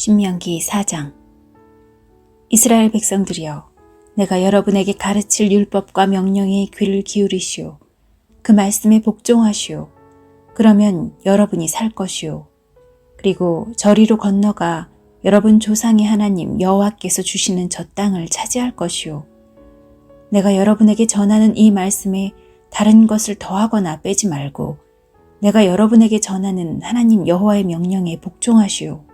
신명기 4장. 이스라엘 백성들이여 내가 여러분에게 가르칠 율법과 명령에 귀를 기울이시오. 그 말씀에 복종하시오. 그러면 여러분이 살 것이오. 그리고 저리로 건너가 여러분 조상의 하나님 여호와께서 주시는 저 땅을 차지할 것이오. 내가 여러분에게 전하는 이 말씀에 다른 것을 더하거나 빼지 말고 내가 여러분에게 전하는 하나님 여호와의 명령에 복종하시오.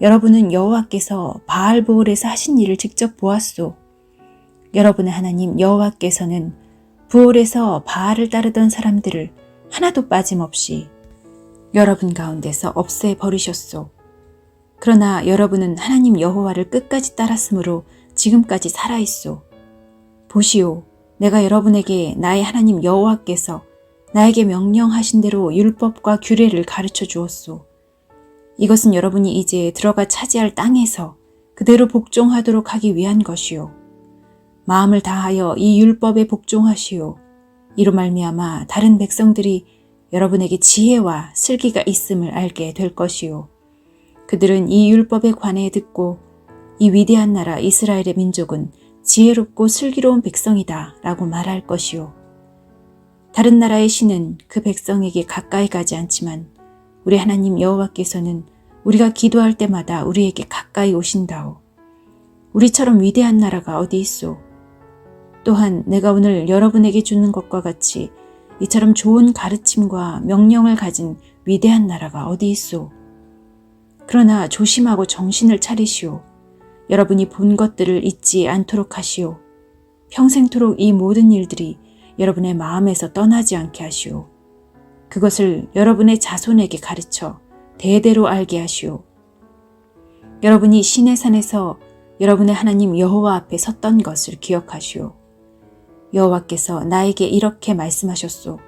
여러분은 여호와께서 바알보올에서 하신 일을 직접 보았소. 여러분의 하나님 여호와께서는 부올에서 바알을 따르던 사람들을 하나도 빠짐없이 여러분 가운데서 없애 버리셨소. 그러나 여러분은 하나님 여호와를 끝까지 따랐으므로 지금까지 살아있소. 보시오, 내가 여러분에게 나의 하나님 여호와께서 나에게 명령하신 대로 율법과 규례를 가르쳐 주었소. 이것은 여러분이 이제 들어가 차지할 땅에서 그대로 복종하도록 하기 위한 것이요. 마음을 다하여 이 율법에 복종하시오. 이로 말미암아 다른 백성들이 여러분에게 지혜와 슬기가 있음을 알게 될 것이요. 그들은 이 율법에 관해 듣고 이 위대한 나라 이스라엘의 민족은 지혜롭고 슬기로운 백성이다 라고 말할 것이요. 다른 나라의 신은 그 백성에게 가까이 가지 않지만 우리 하나님 여호와께서는 우리가 기도할 때마다 우리에게 가까이 오신다오. 우리처럼 위대한 나라가 어디 있소? 또한 내가 오늘 여러분에게 주는 것과 같이 이처럼 좋은 가르침과 명령을 가진 위대한 나라가 어디 있소? 그러나 조심하고 정신을 차리시오. 여러분이 본 것들을 잊지 않도록 하시오. 평생토록 이 모든 일들이 여러분의 마음에서 떠나지 않게 하시오. 그것을 여러분의 자손에게 가르쳐 대대로 알게 하시오. 여러분이 신의 산에서 여러분의 하나님 여호와 앞에 섰던 것을 기억하시오. 여호와께서 나에게 이렇게 말씀하셨소.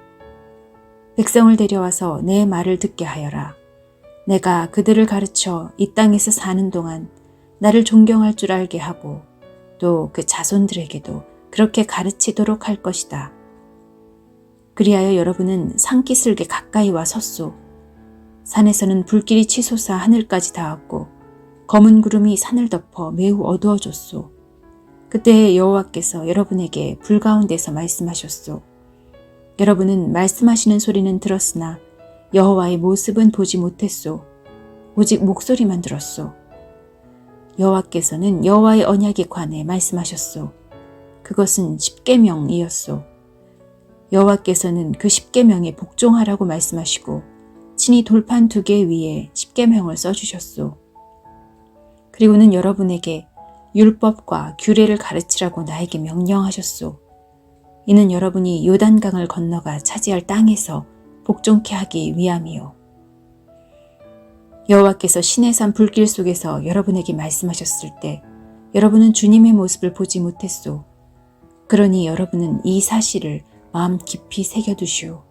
백성을 데려와서 내 말을 듣게 하여라. 내가 그들을 가르쳐 이 땅에서 사는 동안 나를 존경할 줄 알게 하고 또 그 자손들에게도 그렇게 가르치도록 할 것이다. 그리하여 여러분은 산기슭에 가까이 와 섰소. 산에서는 불길이 치솟아 하늘까지 닿았고 검은 구름이 산을 덮어 매우 어두워졌소. 그때 여호와께서 여러분에게 불 가운데서 말씀하셨소. 여러분은 말씀하시는 소리는 들었으나 여호와의 모습은 보지 못했소. 오직 목소리만 들었소. 여호와께서는 여호와의 언약에 관해 말씀하셨소. 그것은 십계명이었소. 여호와께서는 그 십계명에 복종하라고 말씀하시고 친히 돌판 두 개 위에 십계명을 써주셨소. 그리고는 여러분에게 율법과 규례를 가르치라고 나에게 명령하셨소. 이는 여러분이 요단강을 건너가 차지할 땅에서 복종케 하기 위함이요. 여호와께서 신의 산 불길 속에서 여러분에게 말씀하셨을 때 여러분은 주님의 모습을 보지 못했소. 그러니 여러분은 이 사실을 마음 깊이 새겨두시오.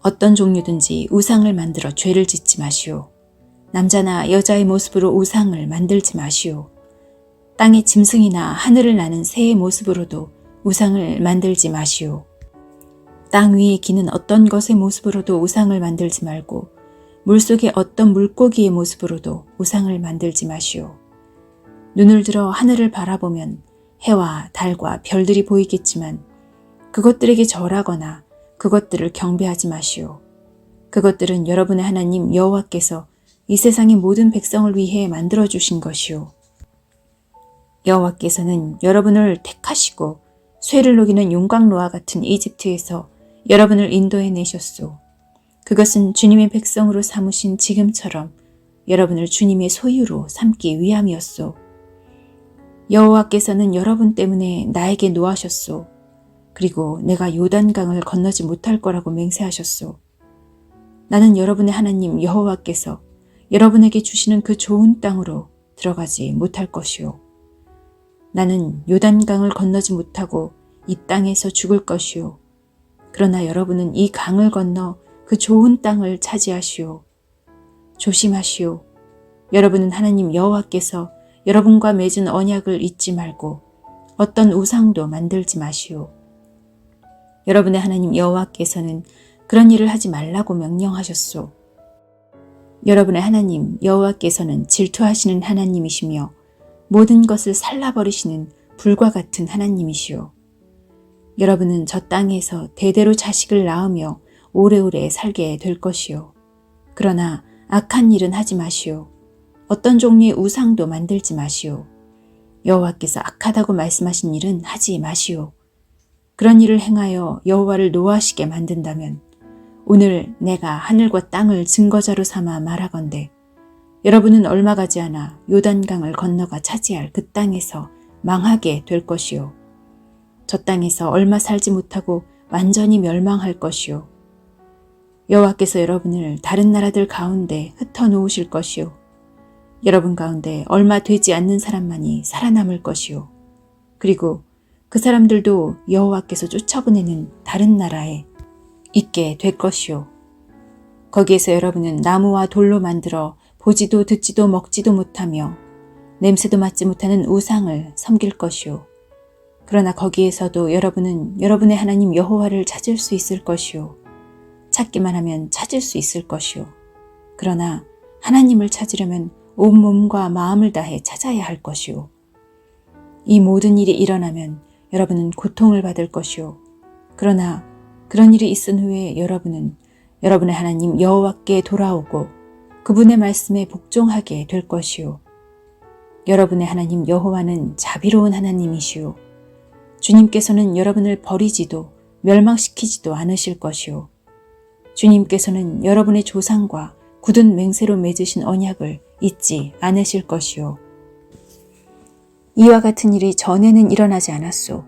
어떤 종류든지 우상을 만들어 죄를 짓지 마시오. 남자나 여자의 모습으로 우상을 만들지 마시오. 땅의 짐승이나 하늘을 나는 새의 모습으로도 우상을 만들지 마시오. 땅 위에 기는 어떤 것의 모습으로도 우상을 만들지 말고 물속의 어떤 물고기의 모습으로도 우상을 만들지 마시오. 눈을 들어 하늘을 바라보면 해와 달과 별들이 보이겠지만 그것들에게 절하거나 그것들을 경배하지 마시오. 그것들은 여러분의 하나님 여호와께서 이 세상의 모든 백성을 위해 만들어 주신 것이오. 여호와께서는 여러분을 택하시고 쇠를 녹이는 용광로와 같은 이집트에서 여러분을 인도해 내셨소. 그것은 주님의 백성으로 삼으신 지금처럼 여러분을 주님의 소유로 삼기 위함이었소. 여호와께서는 여러분 때문에 나에게 노하셨소. 그리고 내가 요단강을 건너지 못할 거라고 맹세하셨소. 나는 여러분의 하나님 여호와께서 여러분에게 주시는 그 좋은 땅으로 들어가지 못할 것이요. 나는 요단강을 건너지 못하고 이 땅에서 죽을 것이요. 그러나 여러분은 이 강을 건너 그 좋은 땅을 차지하시오. 조심하시오. 여러분은 하나님 여호와께서 여러분과 맺은 언약을 잊지 말고 어떤 우상도 만들지 마시오. 여러분의 하나님 여호와께서는 그런 일을 하지 말라고 명령하셨소. 여러분의 하나님 여호와께서는 질투하시는 하나님이시며 모든 것을 살라버리시는 불과 같은 하나님이시오. 여러분은 저 땅에서 대대로 자식을 낳으며 오래오래 살게 될 것이요. 그러나 악한 일은 하지 마시오. 어떤 종류의 우상도 만들지 마시오. 여호와께서 악하다고 말씀하신 일은 하지 마시오. 그런 일을 행하여 여호와를 노하시게 만든다면 오늘 내가 하늘과 땅을 증거자로 삼아 말하건대 여러분은 얼마 가지 않아 요단강을 건너가 차지할 그 땅에서 망하게 될 것이요. 저 땅에서 얼마 살지 못하고 완전히 멸망할 것이요. 여호와께서 여러분을 다른 나라들 가운데 흩어 놓으실 것이요. 여러분 가운데 얼마 되지 않는 사람만이 살아남을 것이요. 그리고 그 사람들도 여호와께서 쫓아보내는 다른 나라에 있게 될 것이요. 거기에서 여러분은 나무와 돌로 만들어 보지도 듣지도 먹지도 못하며 냄새도 맡지 못하는 우상을 섬길 것이요. 그러나 거기에서도 여러분은 여러분의 하나님 여호와를 찾을 수 있을 것이요. 찾기만 하면 찾을 수 있을 것이요. 그러나 하나님을 찾으려면 온 몸과 마음을 다해 찾아야 할 것이요. 이 모든 일이 일어나면 여러분은 고통을 받을 것이요. 그러나 그런 일이 있은 후에 여러분은 여러분의 하나님 여호와께 돌아오고 그분의 말씀에 복종하게 될 것이요. 여러분의 하나님 여호와는 자비로운 하나님이시요. 주님께서는 여러분을 버리지도 멸망시키지도 않으실 것이요. 주님께서는 여러분의 조상과 굳은 맹세로 맺으신 언약을 잊지 않으실 것이요. 이와 같은 일이 전에는 일어나지 않았소.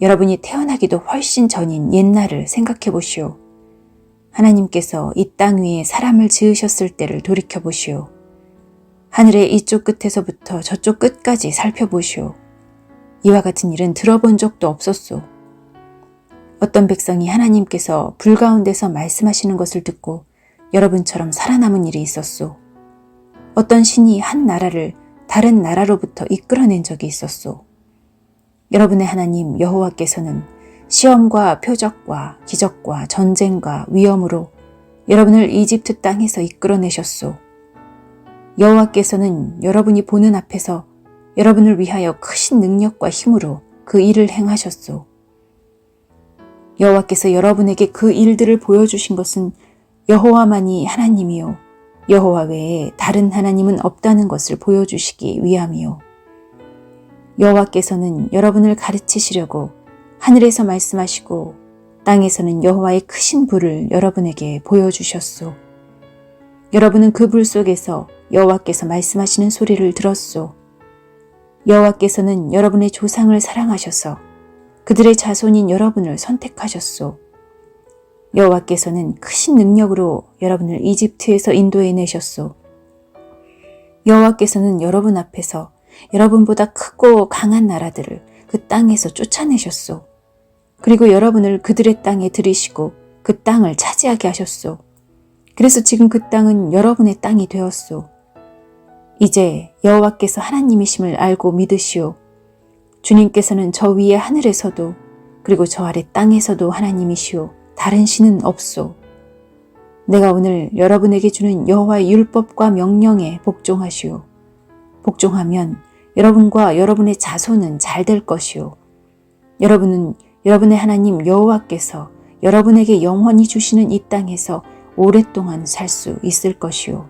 여러분이 태어나기도 훨씬 전인 옛날을 생각해 보시오. 하나님께서 이 땅 위에 사람을 지으셨을 때를 돌이켜 보시오. 하늘의 이쪽 끝에서부터 저쪽 끝까지 살펴보시오. 이와 같은 일은 들어본 적도 없었소. 어떤 백성이 하나님께서 불 가운데서 말씀하시는 것을 듣고 여러분처럼 살아남은 일이 있었소. 어떤 신이 한 나라를 다른 나라로부터 이끌어낸 적이 있었소. 여러분의 하나님 여호와께서는 시험과 표적과 기적과 전쟁과 위험으로 여러분을 이집트 땅에서 이끌어내셨소. 여호와께서는 여러분이 보는 앞에서 여러분을 위하여 크신 능력과 힘으로 그 일을 행하셨소. 여호와께서 여러분에게 그 일들을 보여주신 것은 여호와만이 하나님이요. 여호와 외에 다른 하나님은 없다는 것을 보여주시기 위함이요. 여호와께서는 여러분을 가르치시려고 하늘에서 말씀하시고 땅에서는 여호와의 크신 불을 여러분에게 보여주셨소. 여러분은 그 불 속에서 여호와께서 말씀하시는 소리를 들었소. 여호와께서는 여러분의 조상을 사랑하셔서 그들의 자손인 여러분을 선택하셨소. 여호와께서는 크신 능력으로 여러분을 이집트에서 인도해 내셨소. 여호와께서는 여러분 앞에서 여러분보다 크고 강한 나라들을 그 땅에서 쫓아내셨소. 그리고 여러분을 그들의 땅에 들이시고 그 땅을 차지하게 하셨소. 그래서 지금 그 땅은 여러분의 땅이 되었소. 이제 여호와께서 하나님이심을 알고 믿으시오. 주님께서는 저 위에 하늘에서도 그리고 저 아래 땅에서도 하나님이시오. 다른 신은 없소. 내가 오늘 여러분에게 주는 여호와의 율법과 명령에 복종하시오. 복종하면 여러분과 여러분의 자손은 잘 될 것이요. 여러분은 여러분의 하나님 여호와께서 여러분에게 영원히 주시는 이 땅에서 오랫동안 살 수 있을 것이요.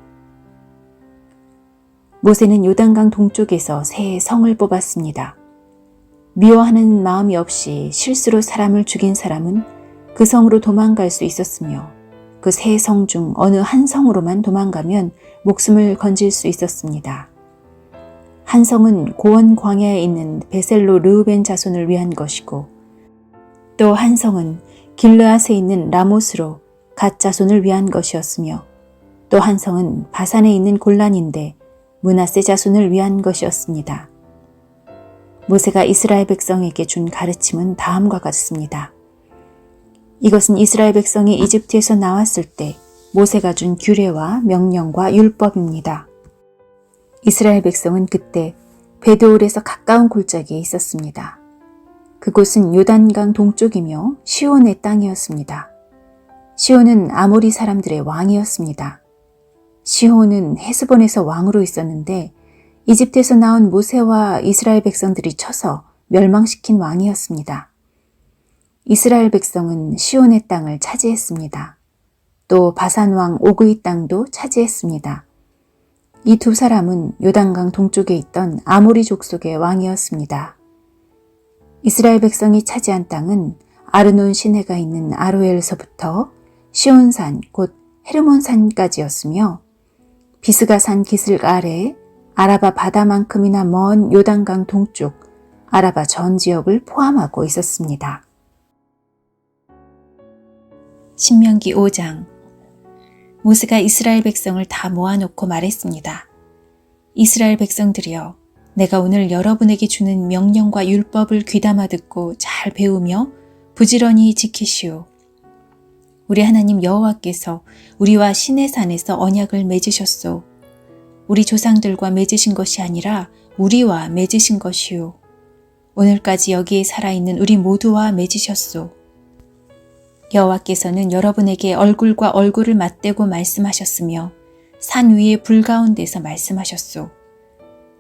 모세는 요단강 동쪽에서 새 성을 뽑았습니다. 미워하는 마음이 없이 실수로 사람을 죽인 사람은 그 성으로 도망갈 수 있었으며 그 세 성 중 어느 한 성으로만 도망가면 목숨을 건질 수 있었습니다. 한 성은 고원 광야에 있는 베셀로 르우벤 자손을 위한 것이고 또 한 성은 길르앗에 있는 라모스로 갓 자손을 위한 것이었으며 또 한 성은 바산에 있는 골란인데 문하세 자손을 위한 것이었습니다. 모세가 이스라엘 백성에게 준 가르침은 다음과 같습니다. 이것은 이스라엘 백성이 이집트에서 나왔을 때 모세가 준 규례와 명령과 율법입니다. 이스라엘 백성은 그때 베드올에서 가까운 골짜기에 있었습니다. 그곳은 요단강 동쪽이며 시온의 땅이었습니다. 시온은 아모리 사람들의 왕이었습니다. 시호는 헤스본에서 왕으로 있었는데 이집트에서 나온 모세와 이스라엘 백성들이 쳐서 멸망시킨 왕이었습니다. 이스라엘 백성은 시온의 땅을 차지했습니다. 또 바산 왕 오그의 땅도 차지했습니다. 이 두 사람은 요단강 동쪽에 있던 아모리 족속의 왕이었습니다. 이스라엘 백성이 차지한 땅은 아르논 시내가 있는 아로엘서부터 시온산 곧 헤르몬산까지였으며 비스가산 기슭 아래 아라바 바다만큼이나 먼 요단강 동쪽 아라바 전 지역을 포함하고 있었습니다. 신명기 5장 모세가 이스라엘 백성을 다 모아놓고 말했습니다. 이스라엘 백성들이여 내가 오늘 여러분에게 주는 명령과 율법을 귀담아 듣고 잘 배우며 부지런히 지키시오. 우리 하나님 여호와께서 우리와 신의 산에서 언약을 맺으셨소. 우리 조상들과 맺으신 것이 아니라 우리와 맺으신 것이요. 오늘까지 여기에 살아있는 우리 모두와 맺으셨소. 여호와께서는 여러분에게 얼굴과 얼굴을 맞대고 말씀하셨으며 산 위에 불 가운데서 말씀하셨소.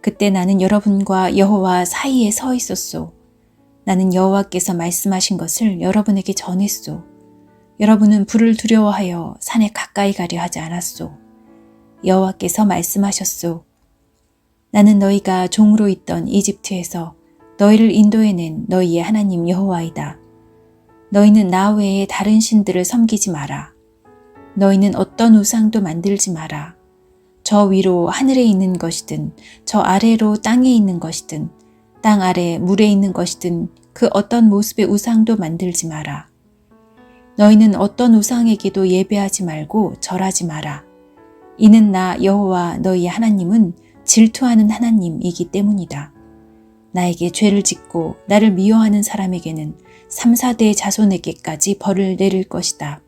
그때 나는 여러분과 여호와 사이에 서 있었소. 나는 여호와께서 말씀하신 것을 여러분에게 전했소. 여러분은 불을 두려워하여 산에 가까이 가려 하지 않았소. 여호와께서 말씀하셨소. 나는 너희가 종으로 있던 이집트에서 너희를 인도해낸 너희의 하나님 여호와이다. 너희는 나 외에 다른 신들을 섬기지 마라. 너희는 어떤 우상도 만들지 마라. 저 위로 하늘에 있는 것이든 저 아래로 땅에 있는 것이든 땅 아래 물에 있는 것이든 그 어떤 모습의 우상도 만들지 마라. 너희는 어떤 우상에게도 예배하지 말고 절하지 마라. 이는 나 여호와 너희의 하나님은 질투하는 하나님이기 때문이다. 나에게 죄를 짓고 나를 미워하는 사람에게는 3, 4대의 자손에게까지 벌을 내릴 것이다.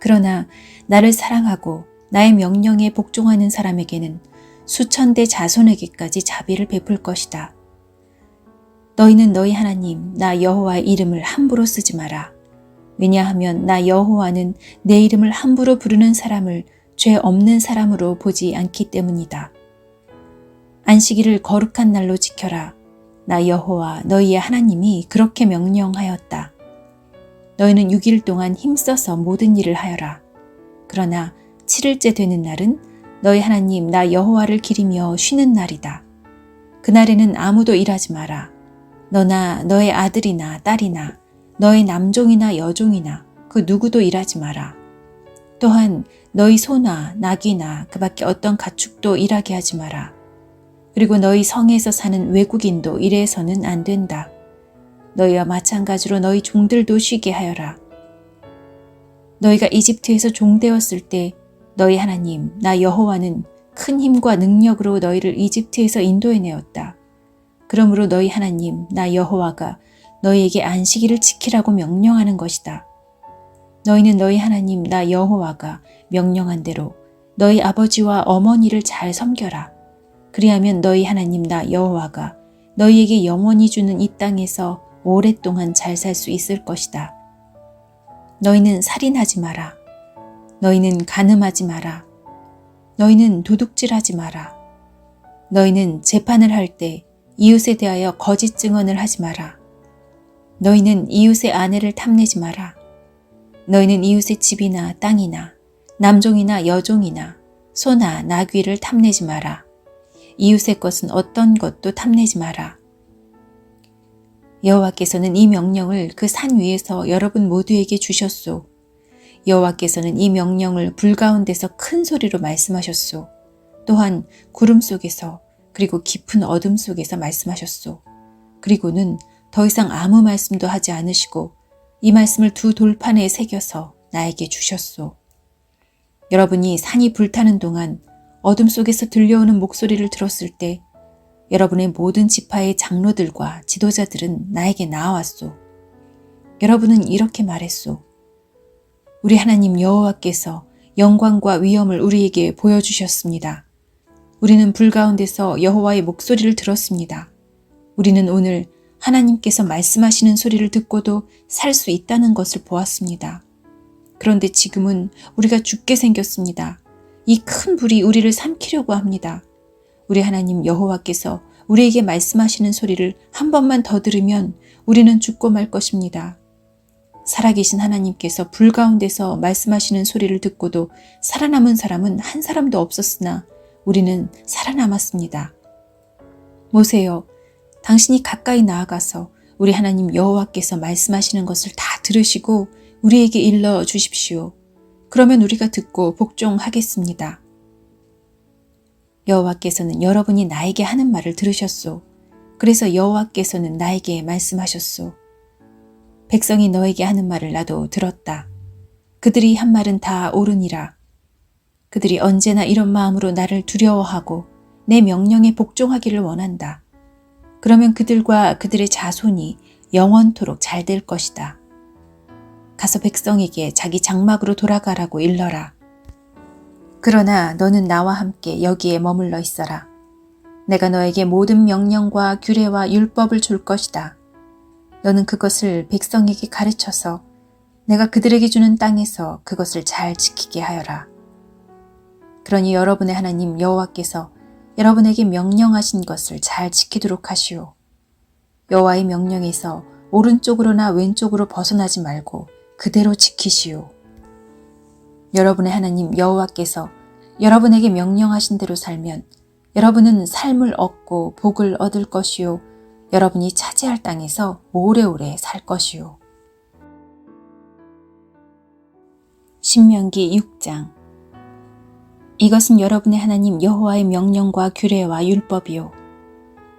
그러나 나를 사랑하고 나의 명령에 복종하는 사람에게는 수천 대 자손에게까지 자비를 베풀 것이다. 너희는 너희 하나님 나 여호와의 이름을 함부로 쓰지 마라. 왜냐하면 나 여호와는 내 이름을 함부로 부르는 사람을 죄 없는 사람으로 보지 않기 때문이다. 안식일을 거룩한 날로 지켜라. 나 여호와 너희의 하나님이 그렇게 명령하였다. 너희는 6일 동안 힘써서 모든 일을 하여라. 그러나 7일째 되는 날은 너희 하나님 나 여호와를 기리며 쉬는 날이다. 그날에는 아무도 일하지 마라. 너나 너의 아들이나 딸이나 너의 남종이나 여종이나 그 누구도 일하지 마라. 또한 너희 소나 낙이나 그 밖에 어떤 가축도 일하게 하지 마라. 그리고 너희 성에서 사는 외국인도 일해서는 안 된다. 너희와 마찬가지로 너희 종들도 쉬게 하여라. 너희가 이집트에서 종되었을 때 너희 하나님 나 여호와는 큰 힘과 능력으로 너희를 이집트에서 인도해내었다. 그러므로 너희 하나님 나 여호와가 너희에게 안식일을 지키라고 명령하는 것이다. 너희는 너희 하나님 나 여호와가 명령한 대로 너희 아버지와 어머니를 잘 섬겨라. 그리하면 너희 하나님 나 여호와가 너희에게 영원히 주는 이 땅에서 오랫동안 잘 살 수 있을 것이다. 너희는 살인하지 마라. 너희는 간음하지 마라. 너희는 도둑질하지 마라. 너희는 재판을 할 때 이웃에 대하여 거짓 증언을 하지 마라. 너희는 이웃의 아내를 탐내지 마라. 너희는 이웃의 집이나 땅이나 남종이나 여종이나 소나 나귀를 탐내지 마라. 이웃의 것은 어떤 것도 탐내지 마라. 여호와께서는 이 명령을 그 산 위에서 여러분 모두에게 주셨소. 여호와께서는 이 명령을 불 가운데서 큰 소리로 말씀하셨소. 또한 구름 속에서 그리고 깊은 어둠 속에서 말씀하셨소. 그리고는 더 이상 아무 말씀도 하지 않으시고 이 말씀을 두 돌판에 새겨서 나에게 주셨소. 여러분이 산이 불타는 동안 어둠 속에서 들려오는 목소리를 들었을 때 여러분의 모든 지파의 장로들과 지도자들은 나에게 나왔소. 여러분은 이렇게 말했소. 우리 하나님 여호와께서 영광과 위엄을 우리에게 보여주셨습니다. 우리는 불 가운데서 여호와의 목소리를 들었습니다. 우리는 오늘 하나님께서 말씀하시는 소리를 듣고도 살 수 있다는 것을 보았습니다. 그런데 지금은 우리가 죽게 생겼습니다. 이 큰 불이 우리를 삼키려고 합니다. 우리 하나님 여호와께서 우리에게 말씀하시는 소리를 한 번만 더 들으면 우리는 죽고 말 것입니다. 살아계신 하나님께서 불 가운데서 말씀하시는 소리를 듣고도 살아남은 사람은 한 사람도 없었으나 우리는 살아남았습니다. 모세여, 당신이 가까이 나아가서 우리 하나님 여호와께서 말씀하시는 것을 다 들으시고 우리에게 일러 주십시오. 그러면 우리가 듣고 복종하겠습니다. 여호와께서는 여러분이 나에게 하는 말을 들으셨소. 그래서 여호와께서는 나에게 말씀하셨소. 백성이 너에게 하는 말을 나도 들었다. 그들이 한 말은 다 옳으니라. 그들이 언제나 이런 마음으로 나를 두려워하고 내 명령에 복종하기를 원한다. 그러면 그들과 그들의 자손이 영원토록 잘 될 것이다. 가서 백성에게 자기 장막으로 돌아가라고 일러라. 그러나 너는 나와 함께 여기에 머물러 있어라. 내가 너에게 모든 명령과 규례와 율법을 줄 것이다. 너는 그것을 백성에게 가르쳐서 내가 그들에게 주는 땅에서 그것을 잘 지키게 하여라. 그러니 여러분의 하나님 여호와께서 여러분에게 명령하신 것을 잘 지키도록 하시오. 여호와의 명령에서 오른쪽으로나 왼쪽으로 벗어나지 말고 그대로 지키시오. 여러분의 하나님 여호와께서 여러분에게 명령하신 대로 살면 여러분은 삶을 얻고 복을 얻을 것이요. 여러분이 차지할 땅에서 오래오래 살 것이요. 신명기 6장 이것은 여러분의 하나님 여호와의 명령과 규례와 율법이요.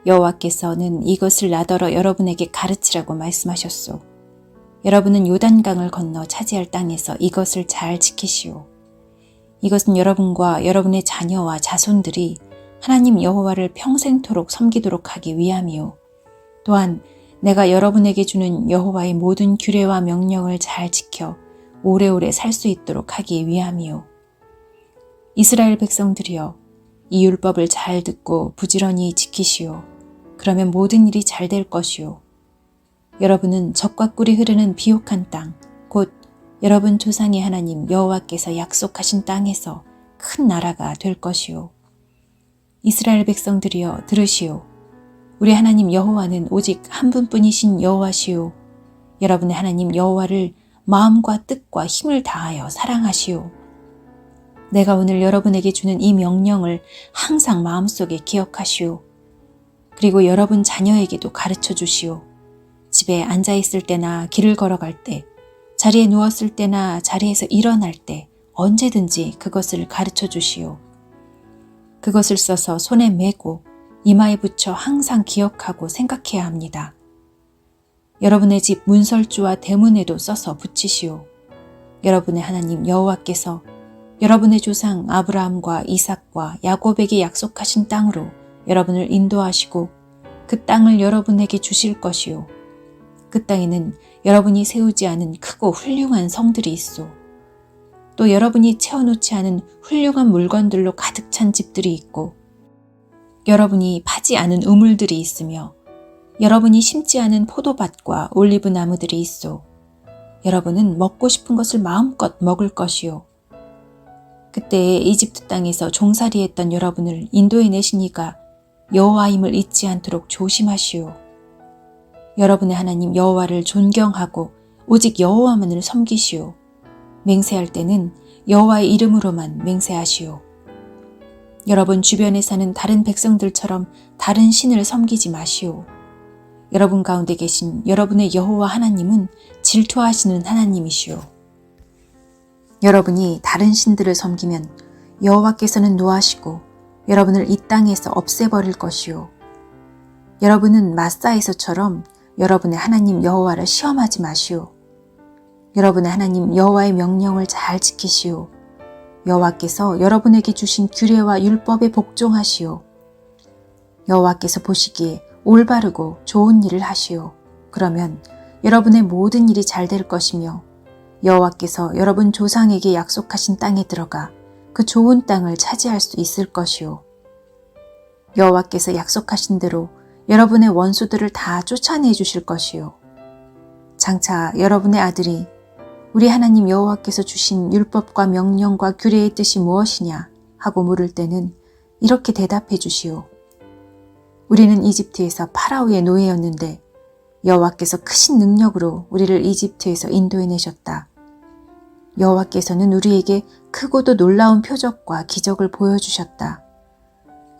여호와께서는 이것을 나더러 여러분에게 가르치라고 말씀하셨소. 여러분은 요단강을 건너 차지할 땅에서 이것을 잘 지키시오. 이것은 여러분과 여러분의 자녀와 자손들이 하나님 여호와를 평생토록 섬기도록 하기 위함이요. 또한 내가 여러분에게 주는 여호와의 모든 규례와 명령을 잘 지켜 오래오래 살 수 있도록 하기 위함이요. 이스라엘 백성들이여 이 율법을 잘 듣고 부지런히 지키시오. 그러면 모든 일이 잘 될 것이요. 여러분은 적과 꿀이 흐르는 비옥한 땅, 곧 여러분 조상의 하나님 여호와께서 약속하신 땅에서 큰 나라가 될 것이요. 이스라엘 백성들이여 들으시오. 우리 하나님 여호와는 오직 한 분뿐이신 여호와시오. 여러분의 하나님 여호와를 마음과 뜻과 힘을 다하여 사랑하시오. 내가 오늘 여러분에게 주는 이 명령을 항상 마음속에 기억하시오. 그리고 여러분 자녀에게도 가르쳐 주시오. 집에 앉아 있을 때나 길을 걸어갈 때, 자리에 누웠을 때나 자리에서 일어날 때 언제든지 그것을 가르쳐 주시오. 그것을 써서 손에 메고 이마에 붙여 항상 기억하고 생각해야 합니다. 여러분의 집 문설주와 대문에도 써서 붙이시오. 여러분의 하나님 여호와께서 여러분의 조상 아브라함과 이삭과 야곱에게 약속하신 땅으로 여러분을 인도하시고 그 땅을 여러분에게 주실 것이요. 그 땅에는 여러분이 세우지 않은 크고 훌륭한 성들이 있어. 또 여러분이 채워놓지 않은 훌륭한 물건들로 가득 찬 집들이 있고, 여러분이 파지 않은 우물들이 있으며, 여러분이 심지 않은 포도밭과 올리브 나무들이 있어. 여러분은 먹고 싶은 것을 마음껏 먹을 것이요. 그때 이집트 땅에서 종살이했던 여러분을 인도해 내시니가 여호와임을 잊지 않도록 조심하시오. 여러분의 하나님 여호와를 존경하고 오직 여호와만을 섬기시오. 맹세할 때는 여호와의 이름으로만 맹세하시오. 여러분 주변에 사는 다른 백성들처럼 다른 신을 섬기지 마시오. 여러분 가운데 계신 여러분의 여호와 하나님은 질투하시는 하나님이시오. 여러분이 다른 신들을 섬기면 여호와께서는 노하시고 여러분을 이 땅에서 없애버릴 것이요. 여러분은 마사에서처럼 여러분의 하나님 여호와를 시험하지 마시오. 여러분의 하나님 여호와의 명령을 잘 지키시오. 여호와께서 여러분에게 주신 규례와 율법에 복종하시오. 여호와께서 보시기에 올바르고 좋은 일을 하시오. 그러면 여러분의 모든 일이 잘 될 것이며 여호와께서 여러분 조상에게 약속하신 땅에 들어가 그 좋은 땅을 차지할 수 있을 것이요. 여호와께서 약속하신 대로 여러분의 원수들을 다 쫓아내 주실 것이요. 장차 여러분의 아들이 우리 하나님 여호와께서 주신 율법과 명령과 규례의 뜻이 무엇이냐 하고 물을 때는 이렇게 대답해 주시오. 우리는 이집트에서 파라오의 노예였는데 여호와께서 크신 능력으로 우리를 이집트에서 인도해 내셨다. 여호와께서는 우리에게 크고도 놀라운 표적과 기적을 보여주셨다.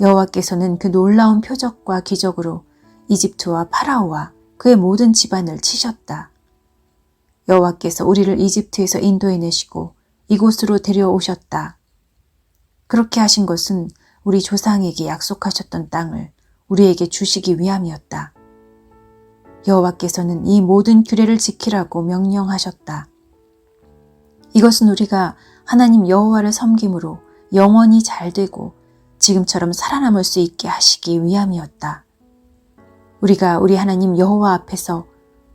여호와께서는 그 놀라운 표적과 기적으로 이집트와 파라오와 그의 모든 집안을 치셨다. 여호와께서 우리를 이집트에서 인도해 내시고 이곳으로 데려오셨다. 그렇게 하신 것은 우리 조상에게 약속하셨던 땅을 우리에게 주시기 위함이었다. 여호와께서는 이 모든 규례를 지키라고 명령하셨다. 이것은 우리가 하나님 여호와를 섬김으로 영원히 잘 되고 지금처럼 살아남을 수 있게 하시기 위함이었다. 우리가 우리 하나님 여호와 앞에서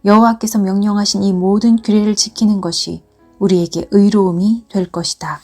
여호와께서 명령하신 이 모든 규례를 지키는 것이 우리에게 의로움이 될 것이다.